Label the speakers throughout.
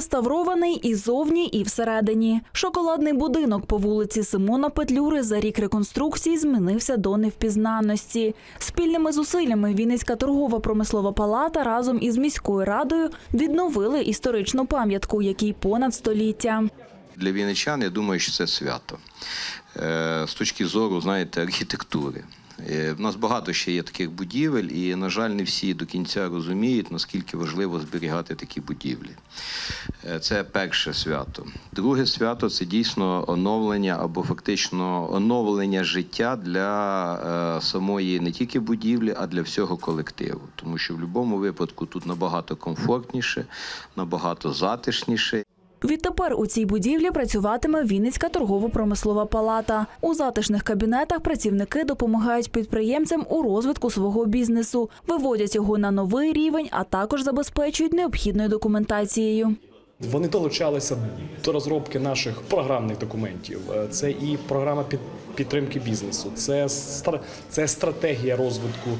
Speaker 1: Відреставрований і зовні, і всередині. Шоколадний будинок по вулиці Симона Петлюри за рік реконструкції змінився до невпізнанності. Спільними зусиллями Вінницька торгова промислова палата разом із міською радою відновили історичну пам'ятку, якій понад століття.
Speaker 2: Для вінничан, я думаю, що це свято. Е, З точки зору, знаєте, архітектури. Е, В нас багато ще є таких будівель, і, на жаль, не всі до кінця розуміють, наскільки важливо зберігати такі будівлі. Е, Це перше свято. Друге свято це дійсно оновлення або фактично оновлення життя для е, самої не тільки будівлі, а для всього колективу. Тому що в будь-якому випадку тут набагато комфортніше, набагато затишніше.
Speaker 1: Відтепер у цій будівлі працюватиме Вінницька торгово-промислова палата. У затишних кабінетах працівники допомагають підприємцям у розвитку свого бізнесу, виводять його на новий рівень, а також забезпечують необхідною документацією.
Speaker 3: Вони долучалися до розробки наших програмних документів. Це і програма підтримки бізнесу, це, це стратегія розвитку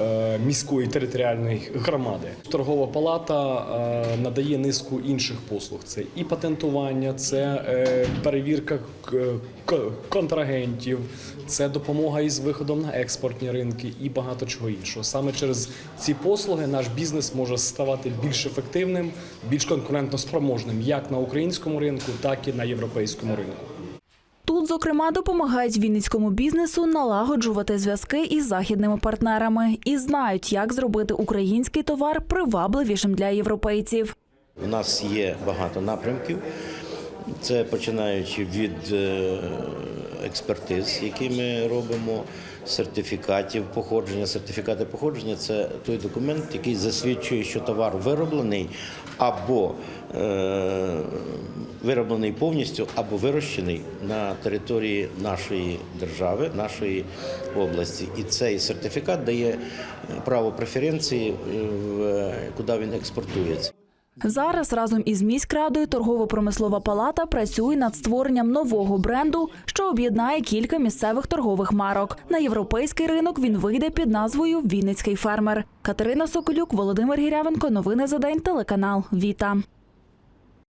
Speaker 3: е, міської територіальної громади. Торгова палата е, надає низку інших послуг: це і патентування, це е, перевірка контрагентів, це допомога із виходом на експортні ринки і багато чого іншого. Саме через ці послуги наш бізнес може ставати більш ефективним, більш конкурентноспроможним як на українському ринку, так і на європейському ринку.
Speaker 1: Тут, зокрема, допомагають вінницькому бізнесу налагоджувати зв'язки із західними партнерами і знають, як зробити український товар привабливішим для європейців.
Speaker 4: У нас є багато напрямків. Це починаючи від е, експертиз, які ми робимо, сертифікатів походження. Сертифікати походження це той документ, який засвідчує, що товар вироблений або е, вироблений повністю, або вирощений на території нашої держави, нашої області. І цей сертифікат дає право преференції, е, куди він експортується.
Speaker 1: Зараз разом із міськрадою торгово-промислова палата працює над створенням нового бренду, що об'єднає кілька місцевих торгових марок. На європейський ринок він вийде під назвою Вінницький фермер. Катерина Соколюк, Володимир Гірявенко. Новини за день. Телеканал Віта.